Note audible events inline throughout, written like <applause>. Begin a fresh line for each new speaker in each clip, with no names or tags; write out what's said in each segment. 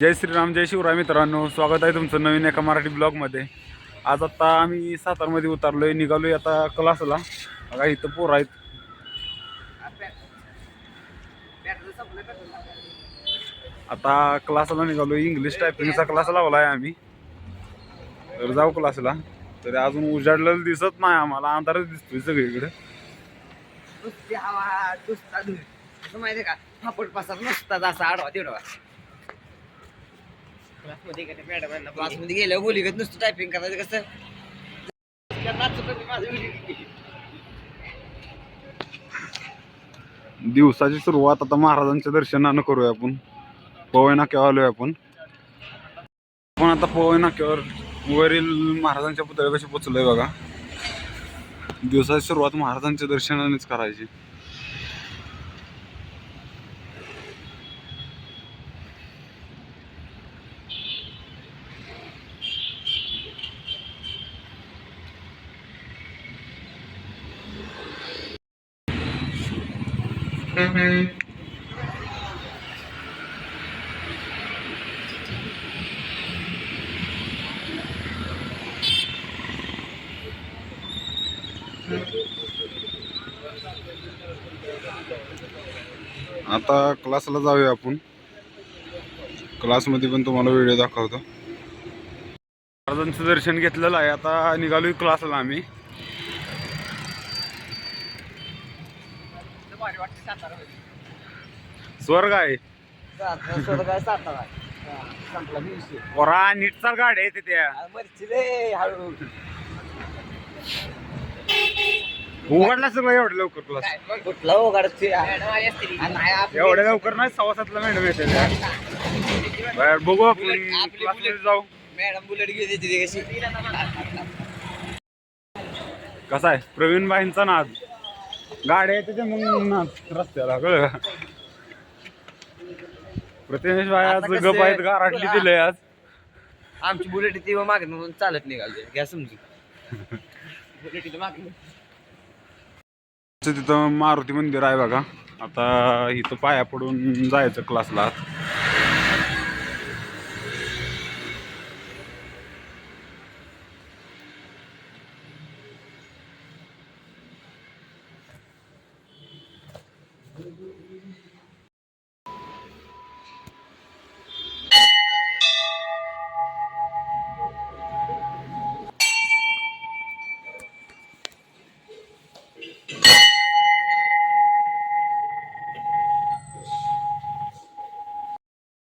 जय श्रीराम जय शिवराय मित्रांनो स्वागत आहे तुमचं नवीन एका मराठी ब्लॉगमध्ये. आज आता आम्ही सातारमध्ये उतरलोय निघालोय आता क्लासला बघा इथं पोर आहेत. आता क्लासला निघालो इंग्लिश टायपिंगचा क्लास लावलाय आम्ही. तर जाऊ क्लासला तरी अजून उजाडलेलं दिसत नाही आम्हाला अंधारच दिसतोय सगळीकडे.
माहिती का? फापट पसार नुसता असा आडवा तेवढा क्लासमध्ये गेले मॅडम क्लासमध्ये गेल्यावर बोलीगत नुसतं टायपिंग करायचं कसं.
दिवसाची सुरुवात आता महाराजांच्या दर्शनानं करूया आपण. पवई नाक्यावर आलोय आपण. आपण आता पवई नाक्यावर वरील महाराजांच्या पुतळ्यापाशी पोचलोय बघा. दिवसाची सुरुवात महाराजांच्या दर्शनानेच करायची. आता क्लासला जाऊया आपण. क्लासमध्ये पण तुम्हाला व्हिडिओ दाखवतो. महाराजांचं दर्शन घेतलेलं आहे. आता निघालोय क्लासला आम्ही. स्वर्ग आहे.
सातारा सातारा आहे. हा, संपला की विषय.
वरा नीटचा गाड्या आहे
मरची रे हळू
उघडला सगळं एवढं लवकर क्लास
कुठला उघडते नाही आपली-
एवढ्या लवकर नाही सव्वा सातला मॅडम येते बाहेर बघू आपण
आपली
क्लासमध्ये. जाऊ.
मॅडम बुलेट घेते ती कशी.
कसा आहे? प्रवीण बाईंचा नाद. गाड्या येते ते मग रस्त्याला. कळलं का? प्रतिमेश बाई आज
आता कसं
गप आहेत
आहे?
गाराटली दिलंय आज.
आमची बुलेट ती मागे म्हणून चालत निघाली घ्या समजून. बुलेट मागे
तिथं मारुती मंदिर आहे बघा. आता इथं पाया पडून जायचं क्लासला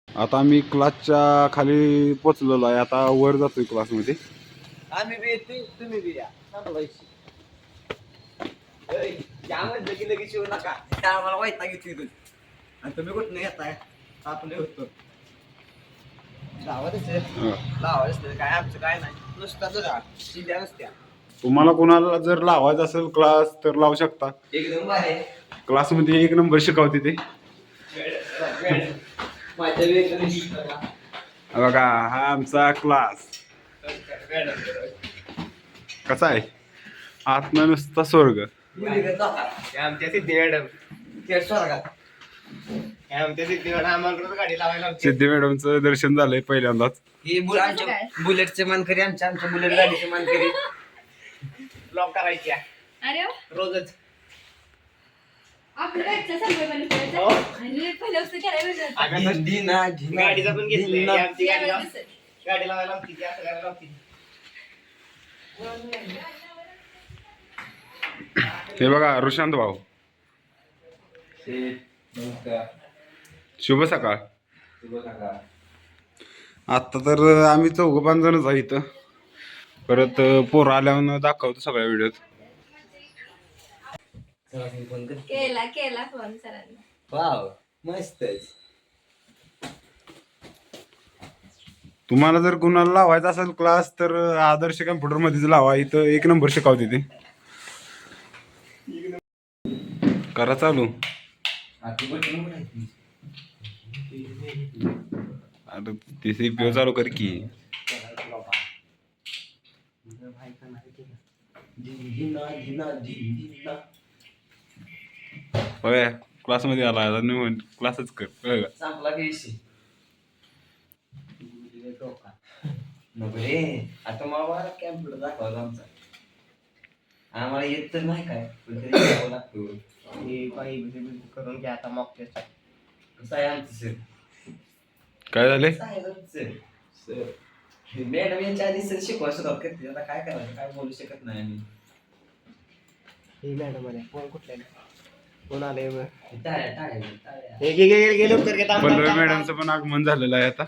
आता आम्ही क्लासच्या खाली पोचलेलो आहे. आता वर जातोय क्लासमध्ये.
आम्ही बी तुम्ही बी या. सांभाळायची त्यामध्ये लगी लगेच येऊ नका. त्या आम्हाला वाईट घेतली तुम्ही. आणि तुम्ही कुठं नाही येताय आपण होतो. लावायच
हं.
लावायच काय आमचं काय नाही. जिल्ह्या नसत्या.
तुम्हाला कोणाला जर लावायचा असेल क्लास तर लावू शकता.
एकदम भारी
क्लासमध्ये एक नंबर शिकवते ते.
माझ्या.
हा बघा हा आमचा क्लास कसा आहे? आत्मा नुसता स्वर्ग.
आमच्या सिद्धी मॅडम
ते स्वर्गात
आमच्या सिद्धी मॅडम आम्हाला रोज गाडी लावायला.
सिद्धी मॅडमचं दर्शन झालंय पहिल्यांदाच
ही बुल आमच्या बुलेटचे मानकरी आमच्या आमच्या बुलेट गाडीचे मानकरी
ब्लॉक करायची आहे.
अरे वा.
रोजच
आपलं घरचं संकल्पना करायचं.
हो.
आणि पहिल्या वस्तू करायला भेटत.
आम्ही आता
धिना, धिना,
गाडीचा पण. आमची गाडी लाव-
दिसेल.
गाडी लावायला लावती ती असं करायला लावती
हे बघा रुशांत भाऊ. शुभ सकाळ. आता तर आम्ही चौघ पाच जणच आहे इथं. परत पोरं आल्यावर दाखवतो सगळ्या व्हिडिओत.
केला? केला फोन सरांना.
वाव मस्तच
तुम्हाला जर कुणाला लावायचा असेल क्लास तर आदर्श कम्प्युटर मध्येच लावा. इथं एक नंबर शिकवते ते. करा चालू. अरे ते सीपीओ चालू कर की.
धिना, धिना,
क्लासमध्ये आला आता नाही क्लासच कर.
चांगला नको रे आता मावा कॅम्प्युटर दाखवा आमचा. आम्हाला येत तर नाही काय? पण तरी यावं लागतं.
हे काही करून घ्या आता मॉक टेस्ट
कसं आहे आमचं सर
काय झाले?
कसं आहे आमचं सर मॅडम यांच्या आधी सर शिकवा सुरुवात करते आता काय करायचं? काय बोलू शकत नाही आम्ही.
हे मॅडम आले. फोन कुठल्या कोण आले बघ
टाळ्या टाळ्या टाळ्या.
हे गेले
मॅडमचं पण आगमन झालेलं आहे आता.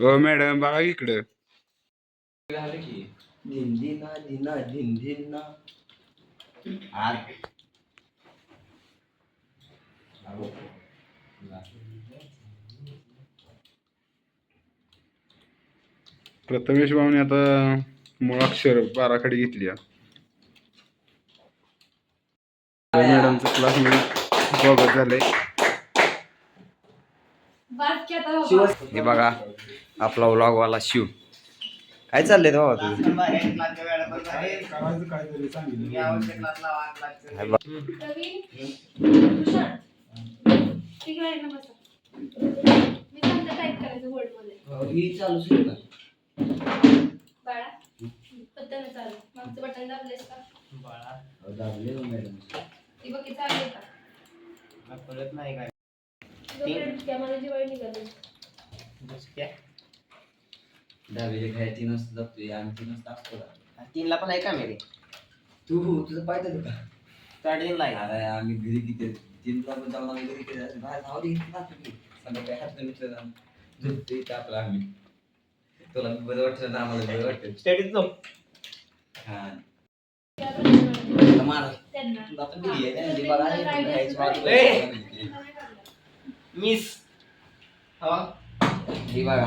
हो मॅडम बघा इकडं.
दिना
प्रथमेश भाऊने आता मुळाक्षर बाराखडी घेतली आहे. मॅडमचं क्लासमध्ये स्वागत झालंय.
हे बघा. आपला व्लॉगवाला शिव. काय चाललंय बाबा तुझं ही हो
कळत नाही काय
जोपर्यंत कॅमेरा जिवाळी निघाली
दुसऱ्या
दहावीला काय तीन वाजता जातोय आम्ही तीन वाजता असतो का
तीनला पण आहे का मेरे?
तू तुझं पाहिजे का
साडेतीनला आहे.
अरे आम्ही घरी किती तीनला पण जाऊन आम्ही घरी किती बाहेर धाव दे संध्याकाळी हात मित्र झोपते इथं आपलं आम्ही. तुला बरं वाटतं ना आम्हाला बरं वाटतं.
स्टडीत जाऊ
हा. आता मारा. तुला पण दिली आहे ना, खायची.
मिस. हा
ही बघा.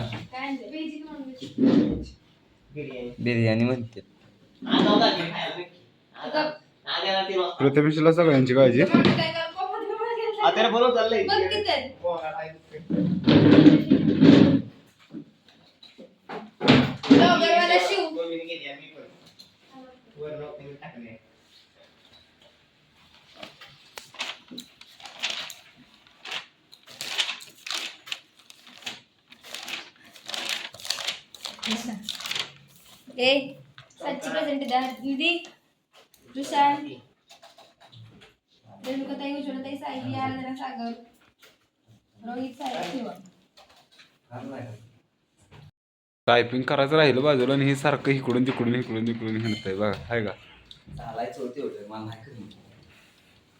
बिर्याणी
बिर्याणी म्हणते
आज जाऊ लागले खायला नक्की. आज आज येणार तीन वाजता
प्रथमेशला सगळ्यांची काळजी
मग काय कर? कोपऱ्यात कोपऱ्यात गेलता.
आता बनवून चाललंय
बघ किती आहेत.
पोहा आहे.
डॉगरवाला शिव.
मम्मीने केली आम्ही पण. वर लोकांनी टाकले.
रेणुकाताई उज्ज्वलताई आराधना सागर. रोहित साहेब शिवा.
टायपिंग करायचं राहिलं बाजूला आणि हे सारखं इकडून तिकडून इकडून तिकडून हिंडतंय बघा हाय का?
चालायचं होते होते मला नाही करून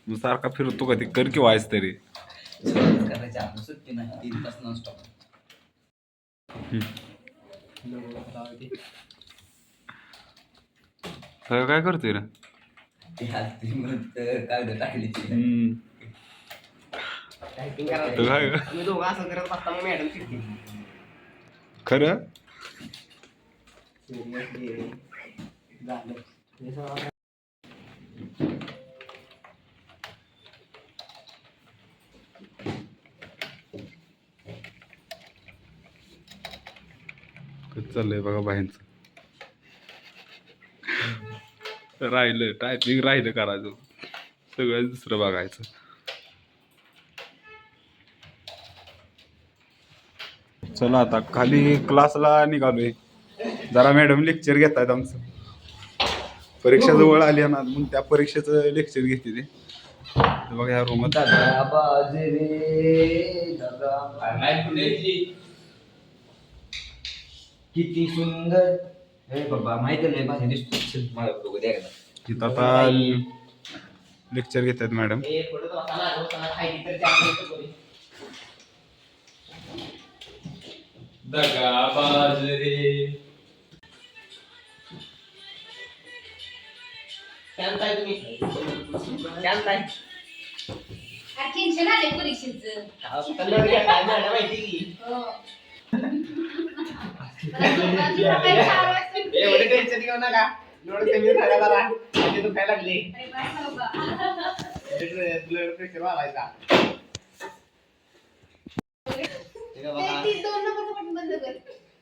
मग सारखा फिरतो का ते? कर की व्हायच तरी.
करायची आपण सुट्टी नाही तीन तास नॉन स्टॉप
सगळं काय करतोय रे
कागद टाकली
हम्म.
टायपिंग
काय ग?
आम्ही दोघं असं करत बसता मग मॅडम चिडते
खरं
Seriously. झालं. हे सगळं
कसं चाललंय बघा बाहेरचं राहिलं टायपिंग राहिलं करायचं सगळं दुसरं बघायचं. चला आता खाली क्लासला निघालोय. जरा मॅडम लेक्चर घेत आहेत आमचं. परीक्षा जवळ आली आहे ना मग त्या परीक्षेचं लेक्चर घेते ते. बघा ह्या रूमात
किती सुंदर हे बाबा माहिती नाही भाषा दिसतो चल, मला बघू द्या एकदा.
तिथं आता लेक्चर घेत आहेत मॅडम
हे तो असा लागला खायची तर.
दगा बाजरे
शांत आहे तुम्ही शांत आहे
टेन्शन आले परीक्षेचं
माहिती की
हो.
एवढे
उठले.
टेन्शन घेऊ नका एवढं कमी झालं जरा म्हणजे दुखायला लागले. ब्लड प्रेशर वाढायचा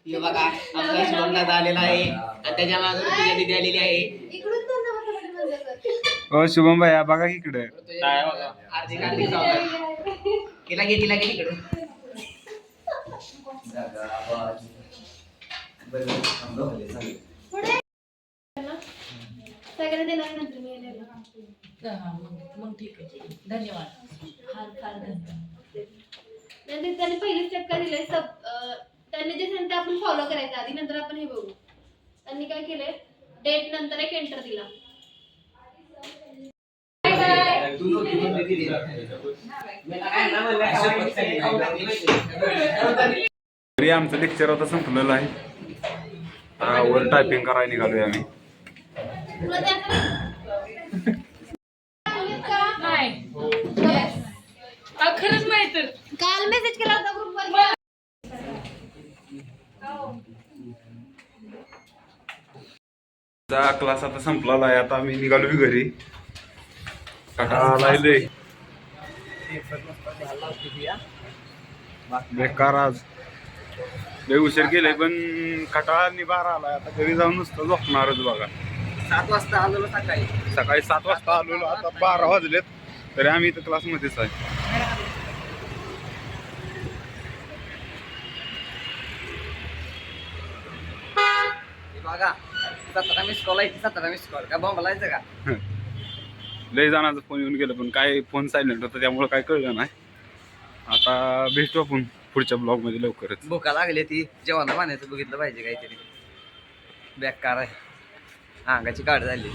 हे बघा आपला आलेला आहे आणि त्याच्यामागे ऋतुजा दिदी आलेली आहे.
हो शुभम भाई बघा इकडे
ऋतुजा बघा हार्दिक हार्दिक स्वागत तिला घे तिला घे तिकडे
मग मग ठीक आहे धन्यवाद फार फार धन्यवाद
नंतर त्यांनी पहिली स्टेप काय दिले सब त्यांनी जे सांगितलं आपण फॉलो करायचं आधी नंतर आपण हे बघू त्यांनी काय केलंय डेट नंतर एक एंटर दिला
आमचं लेक्चर आता संपलेलं आहे. आता वर टायपिंग करायला निघालोय आम्ही.
खरंच नाही तर
काल मेसेज केला होता ग्रुपवर
क्लास आता संपलेला आहे. आता आम्ही निघालोय घरी. बेकार आज. लय उशीर गेले पण कटाळा निभार आलाय. आता घरी जाऊन नुसतं झोपणारच बघा.
सात वाजता आलो सकाळी.
सकाळी सात वाजता आलेलो आता बारा वाजलेत. तरी आम्ही इथं क्लासमध्येच आहे.
हे बघा सतरा मिस कॉल आहे सतरा मिस कॉल का? <laughs>
लय जणांचा फोन येऊन गेलं पण काय फोन सायलेंट होता त्यामुळे काय कळलं नाही. आता भेटू आपण. पुढच्या ब्लॉगमध्ये लवकरच.
भुका लागली ती. जेवणाला पाण्याचं बघितलं पाहिजे काहीतरी. बेकार आहे. अंगाची काढ झाली.